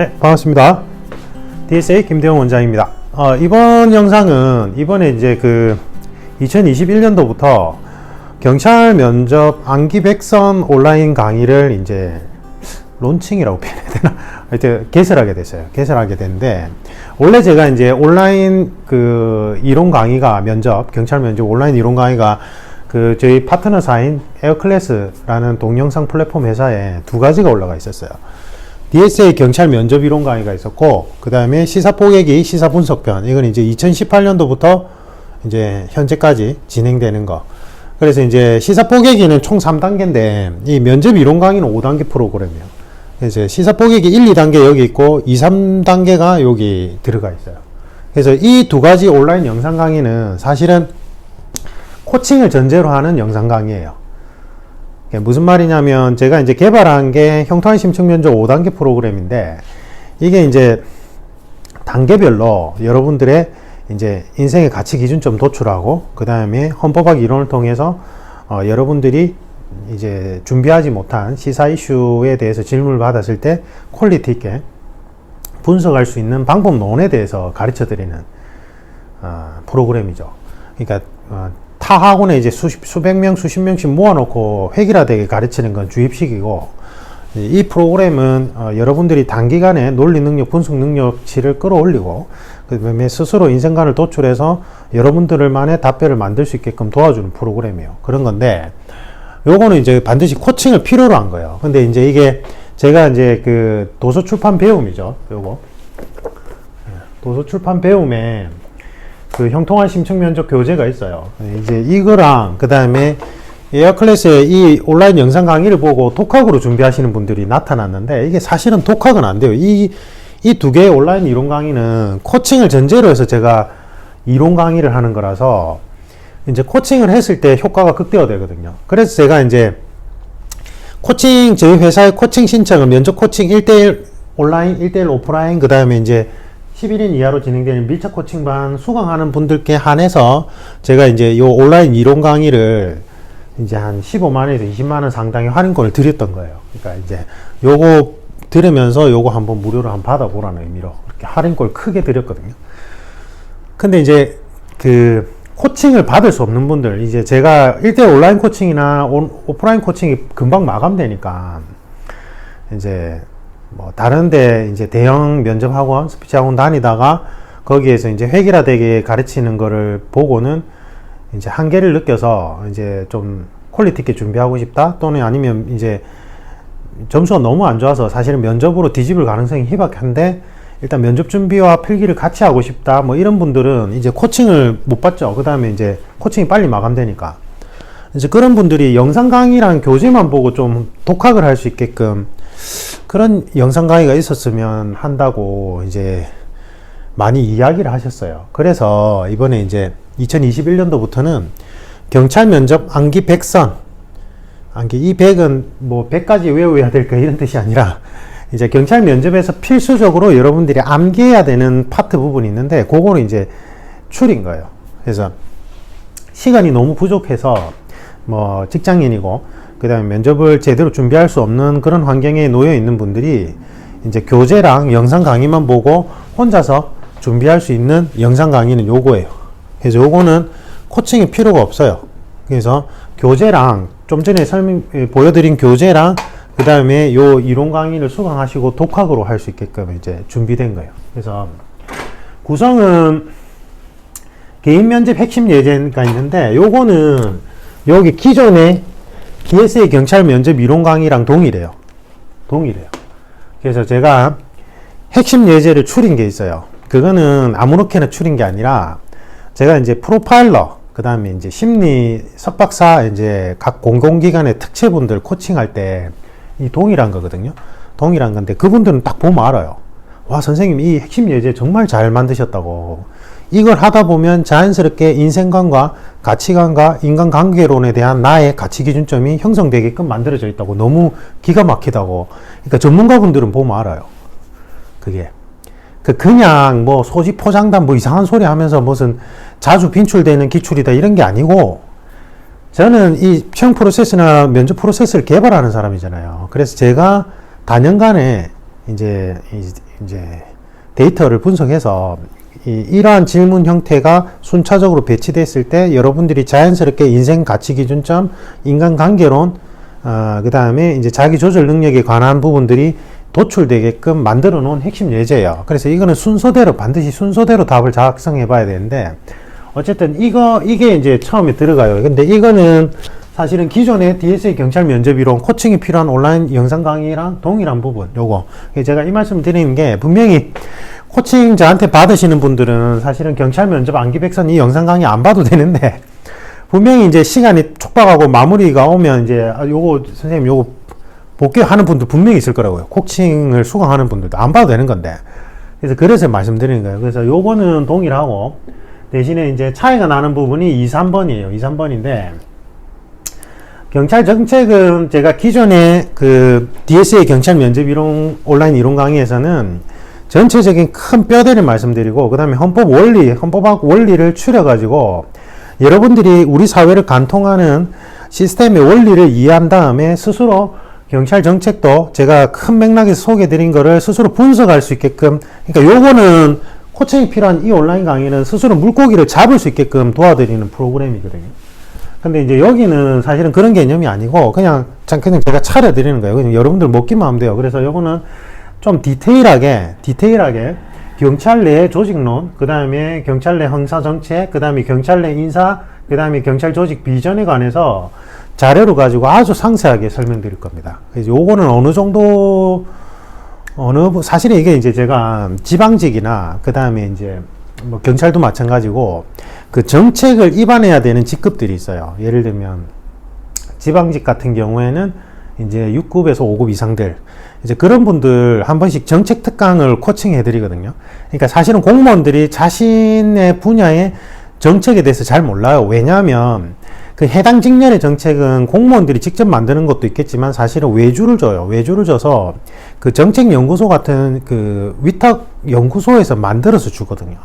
네, 반갑습니다. DSA 김대영 원장입니다. 어, 이번 영상은 이번에 이제 그 2021년도부터 경찰 면접 안기 백선 온라인 강의를 이제 론칭이라고 표현해야 되나? 하여튼 개설하게 됐어요. 개설하게 됐는데 원래 제가 이제 온라인 그 이론 강의가 면접 경찰 면접 온라인 이론 강의가 그 저희 파트너사인 에어클래스라는 동영상 플랫폼 회사에 두 가지가 올라가 있었어요. DSA 경찰 면접 이론 강의가 있었고 그 다음에 시사 포개기 시사 분석편 이건 이제 2018년도부터 이제 현재까지 진행되는 거. 그래서 이제 시사 포개기는 총 3단계인데 이 면접 이론 강의는 5단계 프로그램이에요. 그래서 시사 포개기 1, 2단계 여기 있고 2, 3단계가 여기 들어가 있어요. 그래서 이 두 가지 온라인 영상 강의는 사실은 코칭을 전제로 하는 영상 강의예요. 이게 무슨 말이냐면 제가 이제 개발한 게 형통한 심층 면접 5단계 프로그램인데 이게 이제 단계별로 여러분들의 이제 인생의 가치 기준점 도출하고 그 다음에 헌법학 이론을 통해서 어, 여러분들이 이제 준비하지 못한 시사 이슈에 대해서 질문을 받았을 때 퀄리티 있게 분석할 수 있는 방법론에 대해서 가르쳐 드리는 어, 프로그램이죠. 그러니까 어, 타 학원에 이제 수십, 수백 명, 수십 명씩 모아놓고 획일화되게 가르치는 건 주입식이고 이 프로그램은 어, 여러분들이 단기간에 논리 능력, 분석 능력치를 끌어올리고 그다음에 스스로 인생관을 도출해서 여러분들만의 답변을 만들 수 있게끔 도와주는 프로그램이에요. 그런 건데 요거는 이제 반드시 코칭을 필요로 한 거예요. 근데 이제 이게 제가 이제 그 도서 출판 배움이죠. 요거 도서 출판 배움에 그 형통한 심층 면접 교재가 있어요. 이제 이거랑 그 다음에 에어클래스의 이 온라인 영상 강의를 보고 독학으로 준비하시는 분들이 나타났는데 이게 사실은 독학은 안 돼요. 이 이 두 개의 온라인 이론 강의는 코칭을 전제로 해서 제가 이론 강의를 하는 거라서 이제 코칭을 했을 때 효과가 극대화되거든요. 그래서 제가 이제 코칭 저희 회사의 코칭 신청은 면접 코칭 1대1 온라인, 1대1 오프라인 그 다음에 이제 11인 이하로 진행되는 밀착 코칭반 수강하는 분들께 한해서 제가 이제 요 온라인 이론 강의를 이제 한 15만원에서 20만원 상당의 할인권을 드렸던 거예요. 그러니까 이제 요거 들으면서 요거 한번 무료로 한번 받아보라는 의미로 이렇게 할인권 크게 드렸거든요. 근데 이제 그 코칭을 받을 수 없는 분들, 이제 제가 1대 온라인 코칭이나 온- 오프라인 코칭이 금방 마감되니까 이제 뭐 다른데 이제 대형 면접 학원, 스피치 학원 다니다가 거기에서 이제 획일화되게 가르치는 거를 보고는 이제 한계를 느껴서 이제 좀 퀄리티 있게 준비하고 싶다? 또는 아니면 이제 점수가 너무 안 좋아서 사실은 면접으로 뒤집을 가능성이 희박한데 일단 면접 준비와 필기를 같이 하고 싶다? 뭐 이런 분들은 이제 코칭을 못 받죠. 그 다음에 이제 코칭이 빨리 마감되니까. 이제 그런 분들이 영상 강의랑 교재만 보고 좀 독학을 할 수 있게끔 그런 영상 강의가 있었으면 한다고 이제 많이 이야기를 하셨어요. 그래서 이번에 이제 2021년도부터는 경찰 면접 암기 100선 암기 이 100은 뭐 100까지 외워야 될까 이런 뜻이 아니라 이제 경찰 면접에서 필수적으로 여러분들이 암기해야 되는 파트 부분이 있는데 그거는 이제 줄인 거예요. 그래서 시간이 너무 부족해서 뭐 직장인이고 그다음에 면접을 제대로 준비할 수 없는 그런 환경에 놓여 있는 분들이 이제 교재랑 영상 강의만 보고 혼자서 준비할 수 있는 영상 강의는 요거예요. 그래서 요거는 코칭이 필요가 없어요. 그래서 교재랑 좀 전에 설명 예, 보여드린 교재랑 그 다음에 요 이론 강의를 수강하시고 독학으로 할 수 있게끔 이제 준비된 거예요. 그래서 구성은 개인 면접 핵심 예제가 있는데 요거는 여기 기존의 DSA 경찰 면접 이론 강의랑 동일해요. 동일해요. 그래서 제가 핵심 예제를 추린 게 있어요. 그거는 아무렇게나 추린 게 아니라 제가 이제 프로파일러 그 다음에 이제 심리 석박사 이제 각 공공기관의 특채분들 코칭할 때 이 동일한 거거든요. 동일한 건데 그분들은 딱 보면 알아요. 와 선생님 이 핵심 예제 정말 잘 만드셨다고. 이걸 하다 보면 자연스럽게 인생관과 가치관과 인간관계론에 대한 나의 가치 기준점이 형성되게끔 만들어져 있다고 너무 기가 막히다고. 그러니까 전문가분들은 보면 알아요. 그게. 그 그냥 뭐 소지 포장단 뭐 이상한 소리 하면서 무슨 자주 빈출되는 기출이다 이런 게 아니고 저는 이 채용 프로세스나 면접 프로세스를 개발하는 사람이잖아요. 그래서 제가 단연간에 이제 이 이제 데이터를 분석해서 이, 이러한 질문 형태가 순차적으로 배치됐을 때 여러분들이 자연스럽게 인생 가치 기준점, 인간 관계론, 어, 그 다음에 이제 자기 조절 능력에 관한 부분들이 도출되게끔 만들어 놓은 핵심 예제예요. 그래서 이거는 순서대로 반드시 순서대로 답을 작성해 봐야 되는데 어쨌든 이거 이게 이제 처음에 들어가요. 근데 이거는 사실은 기존의 DSA 경찰 면접 이론 코칭이 필요한 온라인 영상 강의랑 동일한 부분 요거 제가 이 말씀 드리는 게 분명히 코칭 저한테 받으시는 분들은 사실은 경찰 면접 안기 백선 이 영상 강의 안 봐도 되는데 분명히 이제 시간이 촉박하고 마무리가 오면 이제 아, 요거 선생님 요거 복귀하는 분들 분명히 있을 거라고요. 코칭을 수강하는 분들도 안 봐도 되는 건데. 그래서 그래서 말씀드리는 거예요. 그래서 요거는 동일하고 대신에 이제 차이가 나는 부분이 2, 3번이에요. 2, 3번인데 경찰 정책은 제가 기존에 그 DSA 경찰 면접 이론 온라인 이론 강의에서는 전체적인 큰 뼈대를 말씀드리고 그 다음에 헌법 원리, 헌법학 원리를 추려 가지고 여러분들이 우리 사회를 간통하는 시스템의 원리를 이해한 다음에 스스로 경찰 정책도 제가 큰 맥락에서 소개해 드린 거를 스스로 분석할 수 있게끔 그러니까 요거는 코칭이 필요한 이 온라인 강의는 스스로 물고기를 잡을 수 있게끔 도와드리는 프로그램이거든요. 근데 이제 여기는 사실은 그런 개념이 아니고 그냥 참 그냥 제가 차려 드리는 거예요. 그냥 여러분들 먹기만 하면 돼요. 그래서 요거는 좀 디테일하게 디테일하게 경찰 내 조직론, 그 다음에 경찰 내 형사 정책, 그 다음에 경찰 내 인사, 그 다음에 경찰 조직 비전에 관해서 자료를 가지고 아주 상세하게 설명드릴 겁니다. 그래서 요거는 어느 정도 어느 부- 사실은 이게 이제 제가 지방직이나 그 다음에 이제 뭐 경찰도 마찬가지고 그 정책을 입안해야 되는 직급들이 있어요. 예를 들면 지방직 같은 경우에는 이제 6급에서 5급 이상들 이제 그런 분들 한 번씩 정책 특강을 코칭해 드리거든요. 그러니까 사실은 공무원들이 자신의 분야의 정책에 대해서 잘 몰라요. 왜냐하면 그 해당 직렬의 정책은 공무원들이 직접 만드는 것도 있겠지만 사실은 외주를 줘요. 외주를 줘서 그 정책연구소 같은 그 위탁 연구소에서 만들어서 주거든요.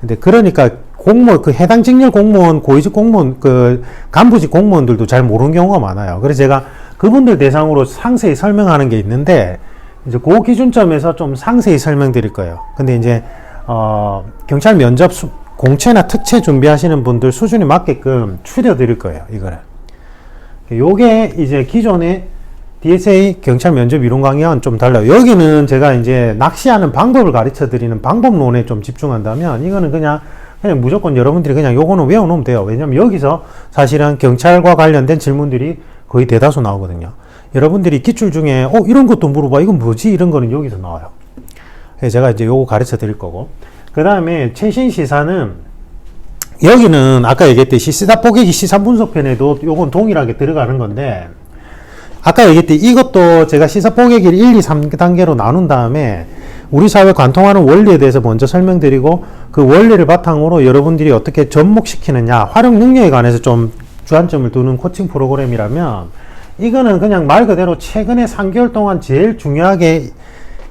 근데 그러니까 공무원 그 해당 직렬 공무원 고위직 공무원 그 간부직 공무원들도 잘 모르는 경우가 많아요. 그래서 제가 그분들 대상으로 상세히 설명하는 게 있는데 이제 그 기준점에서 좀 상세히 설명드릴 거예요. 근데 이제 어 경찰 면접 수, 공채나 특채 준비하시는 분들 수준에 맞게끔 추려 드릴 거예요. 이거를. 요게 이제 기존의 DSA 경찰 면접 이론 강의와는 좀 달라요. 여기는 제가 이제 낚시하는 방법을 가르쳐 드리는 방법론에 좀 집중한다면 이거는 그냥 그냥 무조건 여러분들이 그냥 요거는 외워놓으면 돼요. 왜냐면 여기서 사실은 경찰과 관련된 질문들이 거의 대다수 나오거든요. 여러분들이 기출 중에 어 이런 것도 물어봐 이건 뭐지 이런 거는 여기서 나와요. 제가 이제 요거 가르쳐 드릴 거고 그 다음에 최신 시사는 여기는 아까 얘기했듯이 시사 포개기 시사 분석편에도 요건 동일하게 들어가는 건데 아까 얘기했듯이 이것도 제가 시사 포개기를 1, 2, 3단계로 나눈 다음에 우리 사회 관통하는 원리에 대해서 먼저 설명드리고 그 원리를 바탕으로 여러분들이 어떻게 접목시키느냐 활용 능력에 관해서 좀 주안점을 두는 코칭 프로그램이라면 이거는 그냥 말 그대로 최근에 3개월 동안 제일 중요하게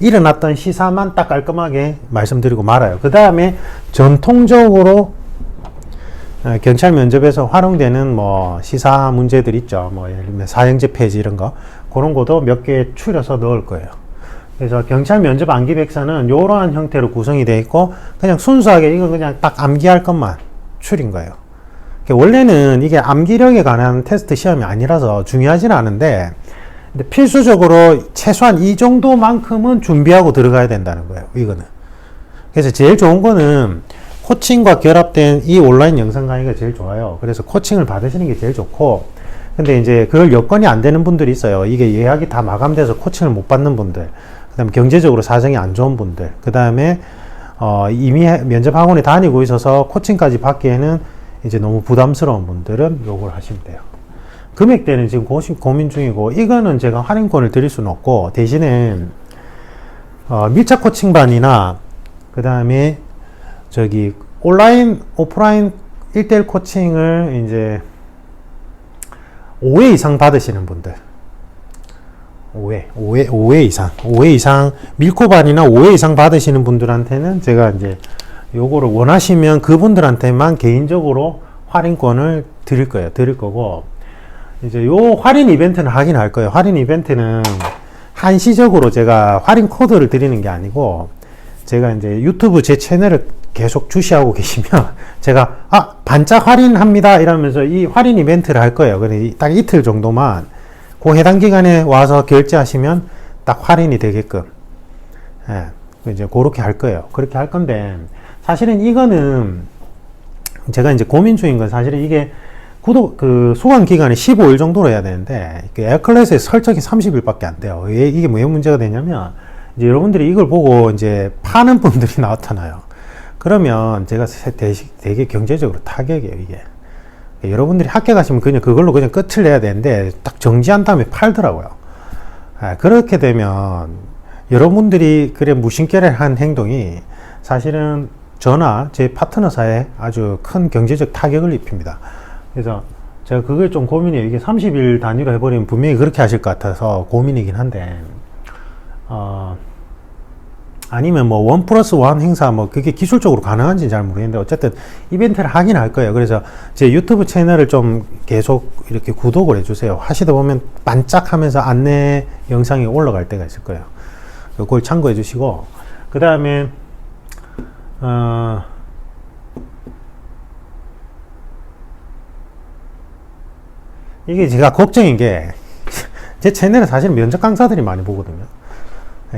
일어났던 시사만 딱 깔끔하게 말씀드리고 말아요. 그 다음에 전통적으로 어, 경찰 면접에서 활용되는 뭐 시사 문제들 있죠. 뭐 예를 들면 사형제 폐지 이런 거 그런 것도 몇 개 추려서 넣을 거예요. 그래서 경찰 면접 암기 백서는 이러한 형태로 구성이 되어 있고 그냥 순수하게 이건 그냥 딱 암기할 것만 추린 거예요. 그러니까 원래는 이게 암기력에 관한 테스트 시험이 아니라서 중요하지는 않은데 필수적으로 최소한 이 정도만큼은 준비하고 들어가야 된다는 거예요. 이거는. 그래서 제일 좋은 거는 코칭과 결합된 이 온라인 영상 강의가 제일 좋아요. 그래서 코칭을 받으시는 게 제일 좋고, 근데 이제 그걸 여건이 안 되는 분들이 있어요. 이게 예약이 다 마감돼서 코칭을 못 받는 분들, 그 다음에 경제적으로 사정이 안 좋은 분들, 그 다음에 어, 이미 해- 면접 학원에 다니고 있어서 코칭까지 받기에는 이제 너무 부담스러운 분들은 요걸 하시면 돼요. 금액대는 지금 고심, 고민 중이고, 이거는 제가 할인권을 드릴 수는 없고, 대신에 어, 밀착 코칭반이나 그 다음에 저기 온라인 오프라인 1대1 코칭을 이제 5회 이상 받으시는 분들 5회 5회 5회 이상 5회 이상 밀코반이나 5회 이상 받으시는 분들한테는 제가 이제 요거를 원하시면 그분들한테만 개인적으로 할인권을 드릴 거예요. 드릴 거고. 이제 요 할인 이벤트는 하긴 할 거예요. 할인 이벤트는 한시적으로 제가 할인 코드를 드리는 게 아니고 제가 이제 유튜브 제 채널을 계속 주시하고 계시면 제가 아 반짝 할인합니다 이러면서 이 할인 이벤트를 할 거예요. 그래 딱 이틀 정도만 그 해당 기간에 와서 결제하시면 딱 할인이 되게끔. 예, 이제 그렇게 할 거예요. 그렇게 할 건데 사실은 이거는 제가 이제 고민 중인 건 사실은 이게 구독 그 소강 기간이 15일 정도로 해야 되는데 그 에어클래스의 설정이 30일밖에 안 돼요. 왜 이게 왜 문제가 되냐면 이제 여러분들이 이걸 보고 이제 파는 분들이 나타나요. 그러면 제가 되게 경제적으로 타격이에요 이게. 여러분들이 학교 가시면 그냥 그걸로 그냥 끝을 내야 되는데 딱 정지한 다음에 팔더라고요. 아, 그렇게 되면 여러분들이 그래 무신결한 행동이 사실은 저나 제 파트너사에 아주 큰 경제적 타격을 입힙니다. 그래서 제가 그게 좀 고민이에요. 이게 30일 단위로 해버리면 분명히 그렇게 하실 것 같아서 고민이긴 한데, 어, 아니면 뭐 원 플러스 원 행사 뭐 그게 기술적으로 가능한지 잘 모르겠는데 어쨌든 이벤트를 하긴 할 거예요. 그래서 제 유튜브 채널을 좀 계속 이렇게 구독을 해주세요. 하시다 보면 반짝하면서 안내 영상이 올라갈 때가 있을 거예요. 그걸 참고해 주시고 그 다음에 어, 이게 제가 걱정인 게 제 채널은 사실 면접 강사들이 많이 보거든요.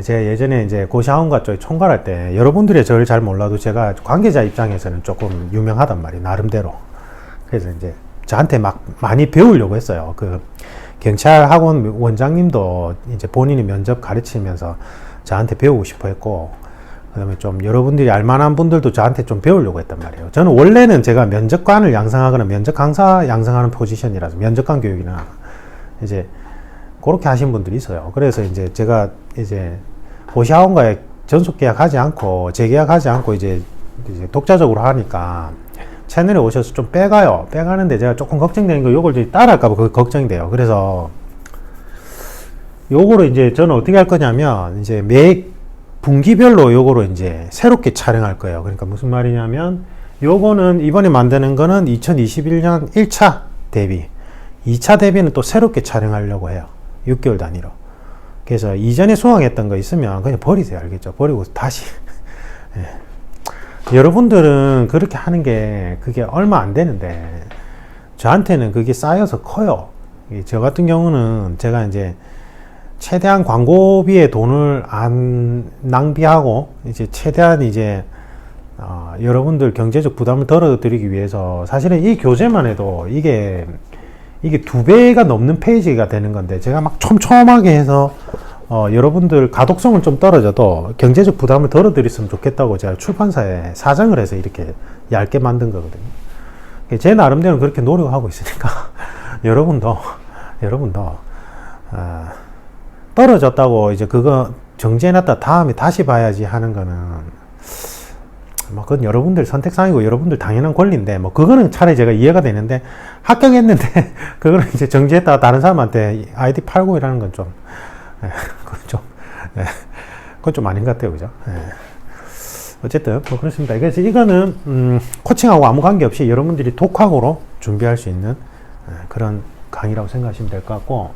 제가 예전에 이제 고시학원과 쪽에 총괄할 때 여러분들이 저를 잘 몰라도 제가 관계자 입장에서는 조금 유명하단 말이에요. 나름대로. 그래서 이제 저한테 막 많이 배우려고 했어요. 그 경찰 학원 원장님도 이제 본인이 면접 가르치면서 저한테 배우고 싶어 했고 그다음에 좀 여러분들이 알만한 분들도 저한테 좀 배우려고 했단 말이에요. 저는 원래는 제가 면접관을 양성하거나 면접 강사 양성하는 포지션이라서 면접관 교육이나 이제 그렇게 하신 분들이 있어요. 그래서 이제 제가 이제 고시학원과의 전속 계약하지 않고 재계약하지 않고 이제, 이제 독자적으로 하니까 채널에 오셔서 좀 빼가요. 빼가는데 제가 조금 걱정되는 거 요걸 따라할까봐 그 걱정이 돼요. 그래서 요거를 이제 저는 어떻게 할 거냐면 이제 매 분기별로 요거로 이제 새롭게 촬영할 거예요. 그러니까 무슨 말이냐면 요거는 이번에 만드는 거는 2021년 1차 대비 2차 대비는 또 새롭게 촬영하려고 해요. 6개월 단위로. 그래서 이전에 수강했던 거 있으면 그냥 버리세요. 알겠죠? 버리고 다시. 예. 여러분들은 그렇게 하는 게 그게 얼마 안 되는데 저한테는 그게 쌓여서 커요. 이저 같은 경우는 제가 이제 최대한 광고비에 돈을 안 낭비하고 이제 최대한 이제 어, 여러분들 경제적 부담을 덜어드리기 위해서 사실은 이 교재만 해도 이게 이게 두 배가 넘는 페이지가 되는 건데 제가 막 촘촘하게 해서 어, 여러분들 가독성을 좀 떨어져도 경제적 부담을 덜어드렸으면 좋겠다고 제가 출판사에 사정을 해서 이렇게 얇게 만든 거거든요. 제 나름대로 그렇게 노력하고 있으니까 여러분도 여러분도 어, 떨어졌다고 이제 그거 정지해놨다 다음에 다시 봐야지 하는 거는 뭐 그건 여러분들 선택상이고 여러분들 당연한 권리인데 뭐 그거는 차라리 제가 이해가 되는데 합격했는데 그거를 이제 정지했다가 다른 사람한테 아이디 팔고 이라는 건 좀 그건 좀 예, 그건 좀 아닌 것 같아요. 그죠? 예. 어쨌든 뭐 그렇습니다. 그래서 이거는 음, 코칭하고 아무 관계없이 여러분들이 독학으로 준비할 수 있는 예, 그런 강의라고 생각하시면 될 것 같고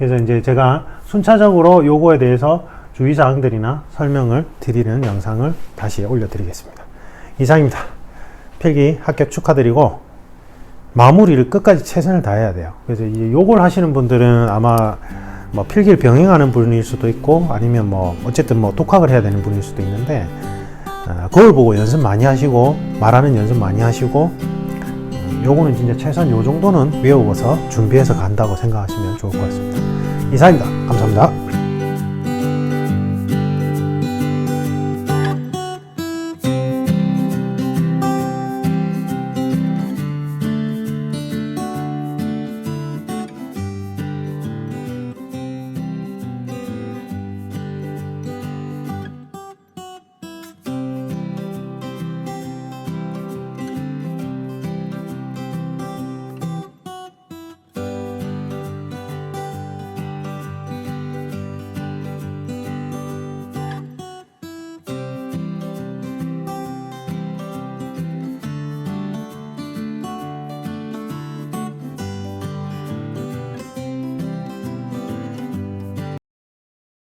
그래서 이제 제가 순차적으로 요거에 대해서 주의사항들이나 설명을 드리는 영상을 다시 올려드리겠습니다. 이상입니다. 필기 합격 축하드리고 마무리를 끝까지 최선을 다해야 돼요. 그래서 이제 요걸 하시는 분들은 아마 뭐 필기를 병행하는 분일 수도 있고 아니면 뭐 어쨌든 뭐 독학을 해야 되는 분일 수도 있는데 어, 거울 보고 연습 많이 하시고 말하는 연습 많이 하시고 음, 요거는 진짜 최소한 요 정도는 외워서 준비해서 간다고 생각하시면 좋을 것 같습니다. 이상입니다. 감사합니다.